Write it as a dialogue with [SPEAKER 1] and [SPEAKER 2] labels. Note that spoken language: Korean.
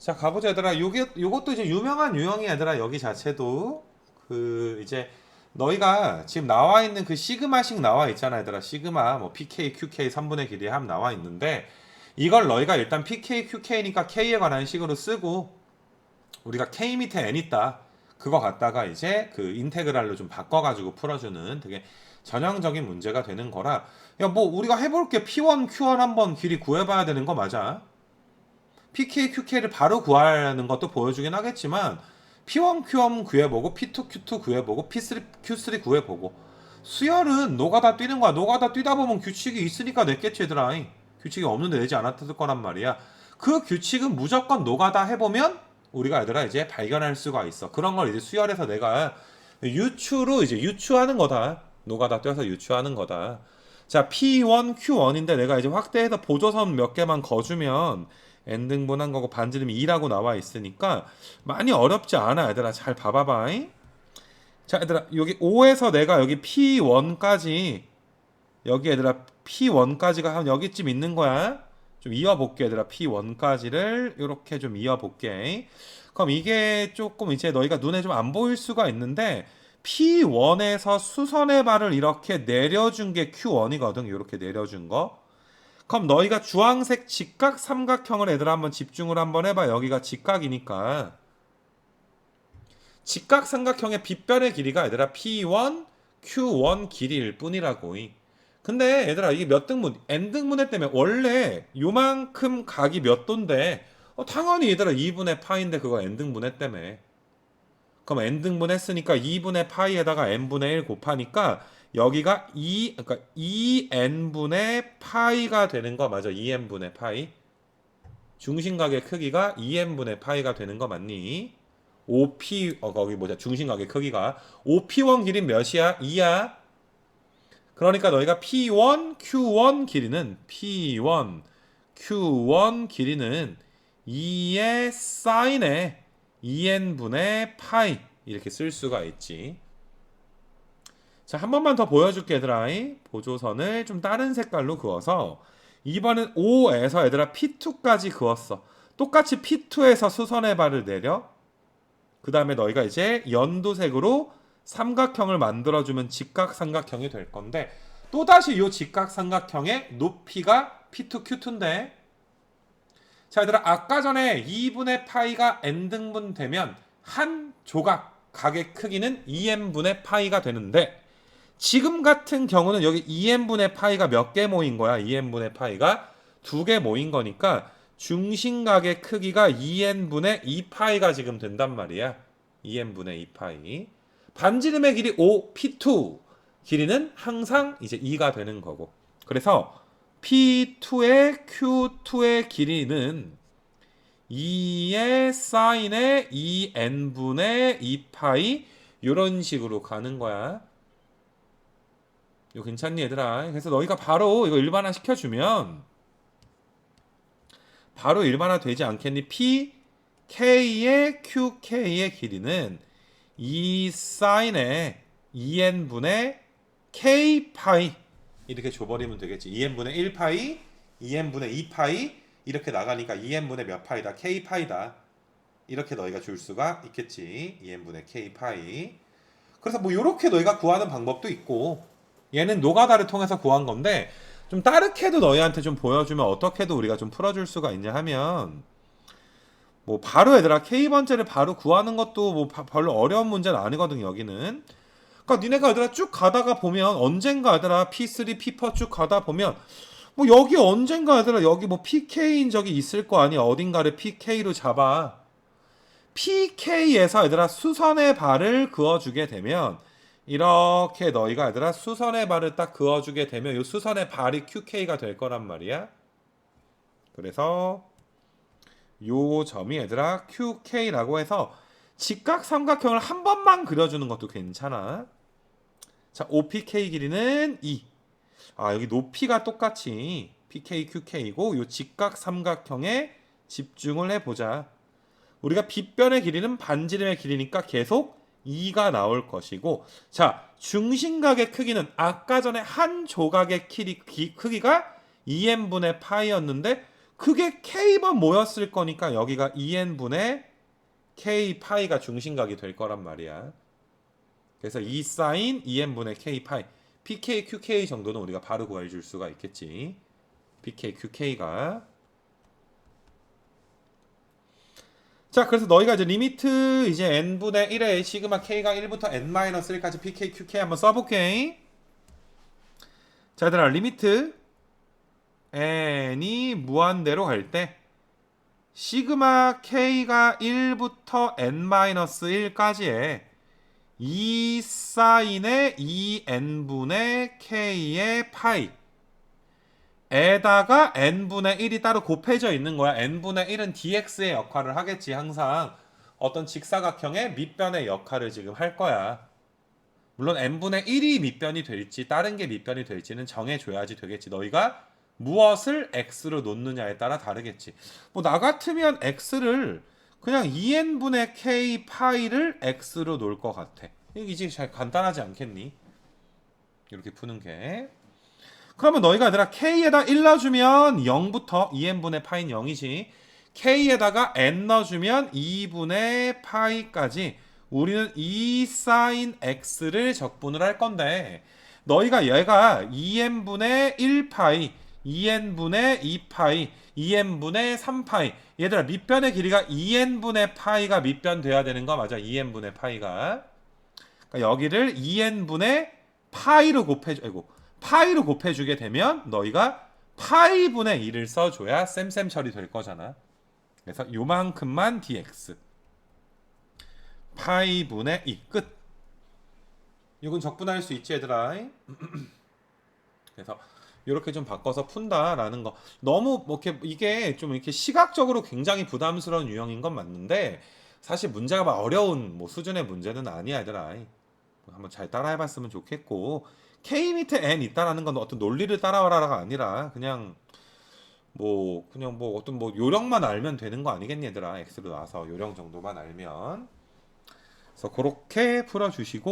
[SPEAKER 1] 자 가보자 얘들아. 요게 요것도 이제 유명한 유형이 얘들아 여기 자체도. 그 이제 너희가 지금 나와 있는 그 시그마식 나와 있잖아 얘들아. 시그마 뭐 PK, QK 3분의 길이 함 나와 있는데 이걸 너희가 일단 PK, QK니까 K에 관한 식으로 쓰고 우리가 K 밑에 N 있다. 그거 갖다가 이제 그 인테그랄로 좀 바꿔가지고 풀어주는 되게 전형적인 문제가 되는 거라. 야 뭐 우리가 해볼 게. P1, Q1 한번 길이 구해봐야 되는 거 맞아 PK, QK를 바로 구하는 것도 보여주긴 하겠지만 P1, Q1 구해보고 P2, Q2 구해보고 P3, Q3 구해보고 수열은 노가다 뛰는 거야. 노가다 뛰다 보면 규칙이 있으니까 냈겠지 얘들아. 규칙이 없는데 내지 않았을 거란 말이야. 그 규칙은 무조건 노가다 해보면 우리가 얘들아 이제 발견할 수가 있어. 그런 걸 이제 수열에서 내가 유추로 이제 유추하는 거다. 노가다 뛰어서 유추하는 거다. 자, P1, Q1인데 내가 이제 확대해서 보조선 몇 개만 거주면 n등분한 거고 반지름이 2라고 나와 있으니까 많이 어렵지 않아 얘들아. 잘 봐봐봐 자 얘들아 여기 5에서 내가 여기 P1까지 여기 얘들아 P1까지가 한 여기쯤 있는 거야. 좀 이어볼게 얘들아. P1까지를 이렇게 좀 이어볼게. 그럼 이게 조금 이제 너희가 눈에 좀 안 보일 수가 있는데 P1에서 수선의 발을 이렇게 내려준 게 Q1이거든. 이렇게 내려준 거 그럼 너희가 주황색 직각 삼각형을 애들아 한번 집중을 한번 해봐. 여기가 직각이니까. 직각 삼각형의 빗변의 길이가 얘들아 P1, Q1 길이일 뿐이라고. 근데 얘들아 이게 몇 등분? n 등분의 때문에 원래 요만큼 각이 몇 도인데 어, 당연히 얘들아 2분의 파인데 그거 n 등분의 때문에. 그럼 n 등분 했으니까 2분의 파이에다가 n분의 1 곱하니까 여기가 2 그러니까 2n분의 파이가 되는 거 맞아. 2n분의 파이. 중심각의 크기가 2n분의 파이가 되는 거 맞니? 5p 어 거기 뭐냐? 중심각의 크기가 5p1 길이 몇이야? 2야. 그러니까 너희가 p1 q1 길이는 p1 q1 길이는 2의 사인에 2n분의 파이 이렇게 쓸 수가 있지. 자, 한 번만 더 보여줄게, 얘들아. 보조선을 좀 다른 색깔로 그어서 이번엔 5에서 얘들아 P2까지 그었어. 똑같이 P2에서 수선의 발을 내려. 그 다음에 너희가 이제 연두색으로 삼각형을 만들어주면 직각삼각형이 될 건데 또다시 이 직각삼각형의 높이가 P2, Q2인데 자 얘들아 아까 전에 2분의 파이가 n등분 되면 한 조각 각의 크기는 2n분의 파이가 되는데 지금 같은 경우는 여기 2n분의 파이가 몇 개 모인 거야? 2n분의 파이가 두 개 모인 거니까 중심각의 크기가 2n분의 2파이가 지금 된단 말이야. 2n분의 2파이. 반지름의 길이 5 P2 길이는 항상 이제 2가 되는 거고. 그래서 P2의 Q2의 길이는 2의 사인의 2n분의 2파이. 이런 식으로 가는 거야. 이거 괜찮니 얘들아? 그래서 너희가 바로 이거 일반화 시켜주면 바로 일반화 되지 않겠니? P K의 QK의 길이는 2 사인의 2n분의 K 파이 이렇게 줘버리면 되겠지. 2n분의 1파이, 2n분의 2파이 이렇게 나가니까 2n분의 몇 파이다? K 파이다. 이렇게 너희가 줄 수가 있겠지. 2n분의 K 파이. 그래서 뭐 이렇게 너희가 구하는 방법도 있고 얘는 노가다를 통해서 구한 건데 좀 다르게도 너희한테 좀 보여주면 어떻게도 우리가 좀 풀어줄 수가 있냐 하면 뭐 바로 얘들아 K 번째를 바로 구하는 것도 뭐 바- 별로 어려운 문제는 아니거든 여기는. 그러니까 니네가 얘들아 쭉 가다가 보면 언젠가 얘들아 P3, P4 쭉 가다 보면 뭐 여기 언젠가 얘들아 여기 뭐 PK인 적이 있을 거 아니야 어딘가를 PK로 잡아 PK에서 얘들아 수선의 발을 그어주게 되면 이렇게 너희가 얘들아 수선의 발을 딱 그어주게 되면 이 수선의 발이 QK가 될 거란 말이야 그래서 요 점이 얘들아 QK라고 해서 직각 삼각형을 한 번만 그려주는 것도 괜찮아. 자, OPK 길이는 2. 아, 여기 높이가 똑같이 PK, QK이고 요 직각 삼각형에 집중을 해보자. 우리가 빗변의 길이는 반지름의 길이니까 계속 2가 나올 것이고 자, 중심각의 크기는 아까 전에 한 조각의 길이, 기- 크기가 2n분의 파이였는데 그게 k번 모였을 거니까 여기가 2n분의 k 파이가 중심각이 될 거란 말이야. 그래서 2 사인 2n분의 k 파이 pk qk 정도는 우리가 바로 구해줄 수가 있겠지. pk qk가 자, 그래서 너희가 이제 리미트 이제 n분의 1에 시그마 k가 1부터 n-1까지 pk qk 한번 써볼게. 자, 얘들아 리미트 n이 무한대로 갈 때 시그마 k가 1부터 n-1까지의 2 사인의 2n분의 k의 파이 에다가 n분의 1이 따로 곱해져 있는 거야. n분의 1은 dx의 역할을 하겠지. 항상 어떤 직사각형의 밑변의 역할을 지금 할 거야. 물론 n분의 1이 밑변이 될지 다른 게 밑변이 될지는 정해줘야지 되겠지. 너희가 무엇을 x로 놓느냐에 따라 다르겠지. 뭐 나 같으면 x를 그냥 2n분의 k 파이를 x로 놓을 것 같아. 이게 잘 간단하지 않겠니? 이렇게 푸는 게. 그러면 너희가 얘들아 k에다 1 넣어주면 0부터 2n분의 파이는 0이지. k에다가 n 넣어주면 2분의 파이까지. 우리는 2 사인 x를 적분을 할 건데 너희가 얘가 2n분의 1파이 2n분의 2파이 2n분의 3파이. 얘들아 밑변의 길이가 2n분의 파이가 밑변 돼야 되는 거 맞아? 2n분의 파이가. 그러니까 여기를 2n분의 파이로 곱해줘. 아이고 파이로 곱해주게 되면 너희가 파이분의 1을 써줘야 쌤쌤 처리 될 거잖아 그래서 요만큼만 dx 파이분의 2 끝. 이건 적분할 수 있지 얘들아. 그래서 이렇게 좀 바꿔서 푼다라는 거. 너무 뭐 이렇게 이게 좀 이렇게 시각적으로 굉장히 부담스러운 유형인 건 맞는데 사실 문제가 막 어려운 뭐 수준의 문제는 아니야 얘들아. 한번 잘 따라해봤으면 좋겠고 k 밑에 n 있다라는 건 어떤 논리를 따라와라가 아니라 그냥 뭐 그냥 뭐 어떤 뭐 요령만 알면 되는 거 아니겠니 얘들아? X로 나와서 요령 정도만 알면. 그래서 그렇게 풀어주시고